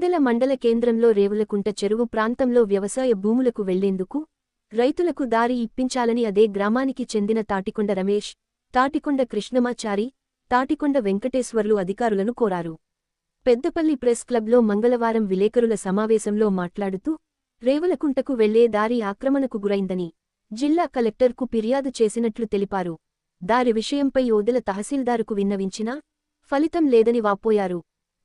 కోదెల మండల కేంద్రంలో రేవులకుంట చెరువు ప్రాంతంలో వ్యవసాయ భూములకు వెళ్ళేందుకు రైతులకు దారి ఇప్పించాలని అదే గ్రామానికి చెందిన తాటికొండ రమేష్ తాటికొండ కృష్ణమాచారి తాటికొండ వెంకటేశ్వర్లు అధికారులను కోరారు. పెద్దపల్లి ప్రెస్ క్లబ్లో మంగళవారం విలేకరుల సమావేశంలో మాట్లాడుతూ రేవులకుంటకు వెళ్ళే దారి ఆక్రమణకు గురైందని జిల్లా కలెక్టర్కు ఫిర్యాదు చేసినట్లు తెలిపారు. దారి విషయంపై ఓదెల తహసీల్దారుకు విన్నవించినా ఫలితం లేదని వాపోయారు.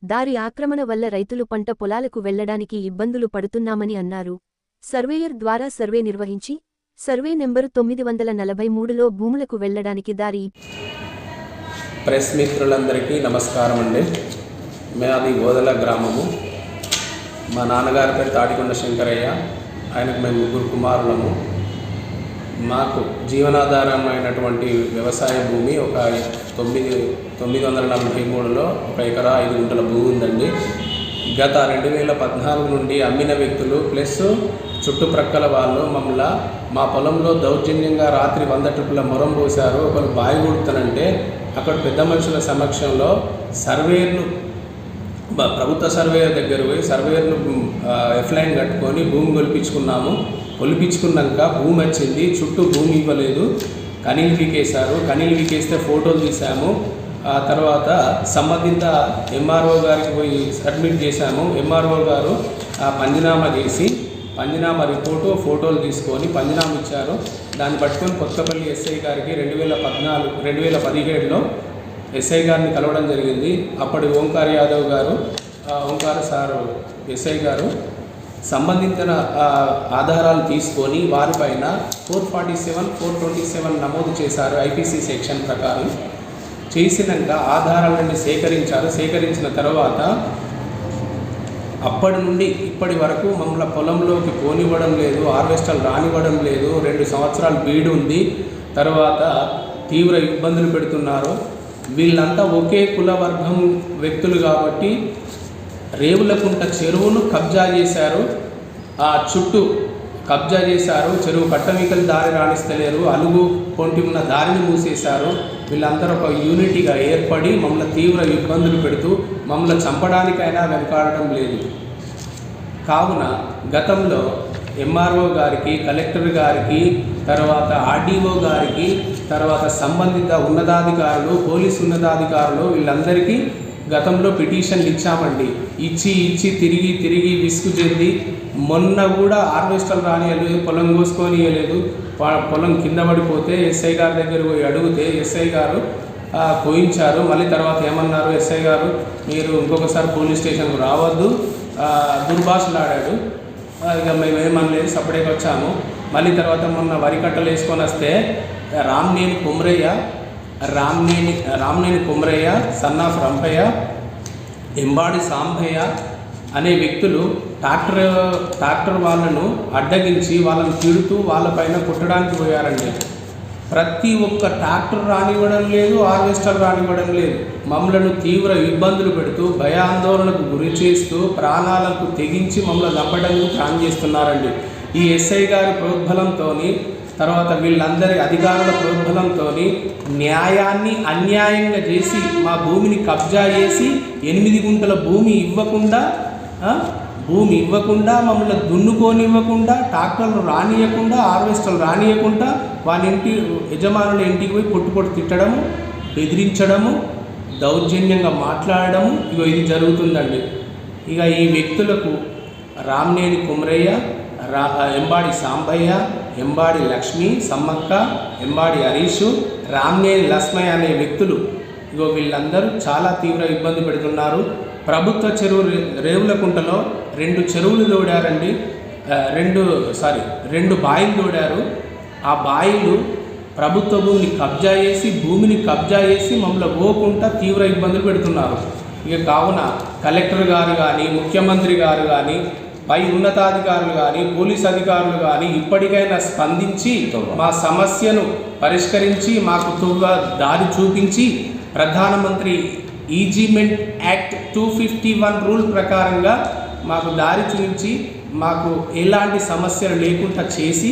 దారి ఆక్రమణ వల్ల రైతులు పంట పొలాలకు వెళ్ళడానికి ఇబ్బందులు పడుతున్నామని అన్నారు. సర్వేయర్ ద్వారా సర్వే నిర్వహించి సర్వే నెంబరు తొమ్మిది వందల నలభై మూడులో భూములకు వెళ్ళడానికి దారి ప్రెస్ మిత్రులందరికీ నమస్కారం అండి. మాది ఓదల గ్రామము. మా నాన్నగారి పేరు తాడికొండ శంకరయ్య. ఆయనకు మేము ముగ్గురు కుమారులము. మాకు జీవనాధారమైనటువంటి వ్యవసాయ భూమి ఒక తొమ్మిది తొమ్మిది వందల నలభై మూడులో ఒక ఎకరా ఐదు గుంటల భూమి ఉందండి. గత రెండు వేల పద్నాలుగు నుండి అమ్మిన వ్యక్తులు ప్లస్ చుట్టుప్రక్కల వాళ్ళు మమ్మల్ని మా పొలంలో దౌర్జన్యంగా రాత్రి వంద ట్రిప్పుల మొరం పోశారు. ఒకరు బాయి కొడుతానంటే అక్కడ పెద్ద మనుషుల సమక్షంలో సర్వేర్ను ప్రభుత్వ సర్వేయర్ దగ్గర పోయి సర్వేయర్ను ఎఫ్లైన్ కట్టుకొని భూమి కొలిపించుకున్నాము. కొలిపించుకున్నాక భూమి వచ్చింది చుట్టూ భూమి ఇవ్వలేదు. కనీలు వీకేశారు. కనీలు వీకేస్తే ఫోటోలు తీసాము ఆ తర్వాత సంబంధిత ఎంఆర్ఓ గారికి పోయి సబ్మిట్ చేశాము. ఎంఆర్ఓ గారు ఆ పంజనామా చేసి పంజనామా రిపోర్టు ఫోటోలు తీసుకొని పంజనామా ఇచ్చారు. దాన్ని పట్టుకొని కొత్తపల్లి ఎస్ఐ గారికి రెండు వేల పద్నాలుగు రెండు వేల పదిహేడులో ఎస్ఐ గారిని కలవడం జరిగింది. అప్పటి ఓంకార్ యాదవ్ గారు ఓంకార్ సారు ఎస్ఐ గారు సంబంధిత ఆధారాలు తీసుకొని వారిపైన four forty seven four twenty seven నమోదు చేశారు ఐపీసీ సెక్షన్ ప్రకారం. చేసినాక ఆధారాలను సేకరించారు. సేకరించిన తర్వాత అప్పటి నుండి ఇప్పటి వరకు మమ్మల్ని పొలంలోకి పోనివ్వడం లేదు హార్వెస్టర్ రానివ్వడం లేదు రెండు సంవత్సరాలు బీడు ఉంది తర్వాత తీవ్ర ఇబ్బందులు పెడుతున్నారు. వీళ్ళంతా ఒకే కులవర్గం వ్యక్తులు కాబట్టి రేవులకుంట చెరువును కబ్జా చేశారు. ఆ చుట్టూ కబ్జా చేశారు. చెరువు కట్టమికలు దారి రాణిస్తలేరు. అలుగు కొంటి ఉన్న దారిని మూసేశారు. వీళ్ళందరూ ఒక యూనిటీగా ఏర్పడి మమ్మల్ని తీవ్ర ఇబ్బందులు పెడుతూ మమ్మల్ని చంపడానికైనా వెనకాడటం లేదు. కావున గతంలో ఎంఆర్ఓ గారికి కలెక్టర్ గారికి తర్వాత ఆర్డీఓ గారికి తర్వాత సంబంధిత ఉన్నతాధికారులు పోలీస్ ఉన్నతాధికారులు వీళ్ళందరికీ గతంలో పిటిషన్లు ఇచ్చామండి. ఇచ్చి ఇచ్చి తిరిగి తిరిగి విసుగు చెంది మొన్న కూడా హార్వెస్టర్లు రానియలేదు పొలం కోసుకొనియలేదు పొలం కింద పడిపోతే ఎస్ఐ గారి దగ్గర పోయి అడిగితే ఎస్ఐ గారు కోయించారు పోయించారు. మళ్ళీ తర్వాత ఏమన్నారు ఎస్ఐ గారు? మీరు ఇంకొకసారి పోలీస్ స్టేషన్కు రావద్దు. దుర్భాషలాడాడు. ఇక మేము ఏమనలేదు సపరేట్గా వచ్చాము. మళ్ళీ తర్వాత మొన్న వరి కట్టలు వేసుకొని వస్తే రామ్నేని కుమ్రయ్య రామ్నేని రామ్నేని కుమ్రయ్య సన్ ఆఫ్ రంపయ్య ఎంబాడి సాంబయ్య అనే వ్యక్తులు ట్రాక్టర్ ట్రాక్టర్ వాళ్ళను అడ్డగించి వాళ్ళని తిడుతూ వాళ్ళపైన కుట్టడానికి పోయారండి. ప్రతి ఒక్క ట్రాక్టర్ రానివ్వడం లేదు హార్వెస్టర్ రానివ్వడం లేదు. మమ్మలను తీవ్ర ఇబ్బందులు పెడుతూ భయాందోళనకు గురి చేస్తూ ప్రాణాలకు తెగించి మమ్మల్ని చంపడానికి ప్లాన్ చేస్తున్నారండి. ఈ ఎస్ఐ గారి ప్రోద్బలంతో తర్వాత వీళ్ళందరి అధికారుల ప్రోద్బలంతో న్యాయాన్ని అన్యాయంగా చేసి మా భూమిని కబ్జా చేసి ఎనిమిది గుంటల భూమి ఇవ్వకుండా భూమి ఇవ్వకుండా మమ్మల్ని దున్నుకోనివ్వకుండా ట్రాక్టర్లు రానియకుండా హార్వెస్టర్లు రానియకుండా వాళ్ళ ఇంటి యజమానుల ఇంటికి పోయి పొట్టు పొట్టు తిట్టడము బెదిరించడము దౌర్జన్యంగా మాట్లాడడము. ఇగో ఇది జరుగుతుందండి. ఇక ఈ వ్యక్తులకు రామ్నేని కుమరయ్య రా ఎంబాడి సాంబయ్య ఎంబాడి లక్ష్మి సమ్మక్క ఎంబాడి హరీషు రామ్నేని లక్ష్మయ్య అనే వ్యక్తులు ఇగో వీళ్ళందరూ చాలా తీవ్ర ఇబ్బంది పెడుతున్నారు. ప్రభుత్వ చెరువు రేవులకుంటలో రెండు చెరువులు తోడారండి రెండు సారీ రెండు బాయిలు తోడారు ఆ బాయిలు ప్రభుత్వ భూమిని కబ్జా చేసి భూమిని కబ్జా చేసి మమ్మల్ని పోకుండా తీవ్ర ఇబ్బందులు పెడుతున్నారు. ఇక కావున కలెక్టర్ గారు కానీ ముఖ్యమంత్రి గారు కానీ పై ఉన్నతాధికారులు కానీ పోలీస్ అధికారులు కానీ ఇప్పటికైనా స్పందించి మా సమస్యను పరిష్కరించి మాకు తువ్వ దారి చూపించి ప్రధానమంత్రి easement act two fifty one rule ప్రకారంగా మాకు దారి చూపించి మాకు ఎలాంటి సమస్యలు లేకుండా చేసి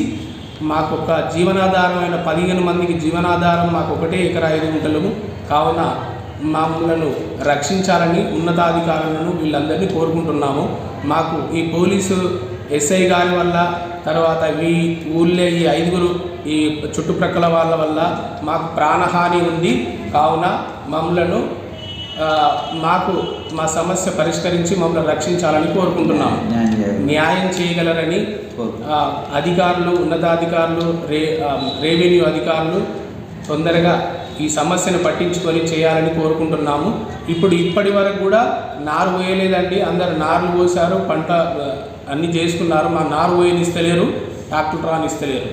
మాకు ఒక జీవనాధారమైన పదిహేను మందికి జీవనాధారం మాకు ఒకటే ఎకరా ఐదు గుంటలము. కావున మమ్మలను రక్షించాలని ఉన్నతాధికారులను వీళ్ళందరినీ కోరుకుంటున్నాము. మాకు ఈ పోలీసు ఎస్ఐ గారి వల్ల తర్వాత ఈ ఊళ్ళో ఈ ఐదుగురు ఈ చుట్టుప్రక్కల వాళ్ళ వల్ల మాకు ప్రాణహాని ఉంది. కావున మమ్మలను మాకు మా సమస్య పరిష్కరించి మమ్మల్ని రక్షించాలని కోరుకుంటున్నాము న్యాయం చేయగలరని కోరుకుంటున్నాం. అధికారులు ఉన్నతాధికారులు రే రెవెన్యూ అధికారులు తొందరగా ఈ సమస్యను పట్టించుకొని చేయాలని కోరుకుంటున్నాము. ఇప్పుడు ఇప్పటి వరకు కూడా నారు పోయలేదండి. అందరు నార్లు పోసారు పంట అన్ని చేసుకున్నారు. మా నారు పోయనిస్తలేరు ట్రాక్టర్ రానిస్తలేరు.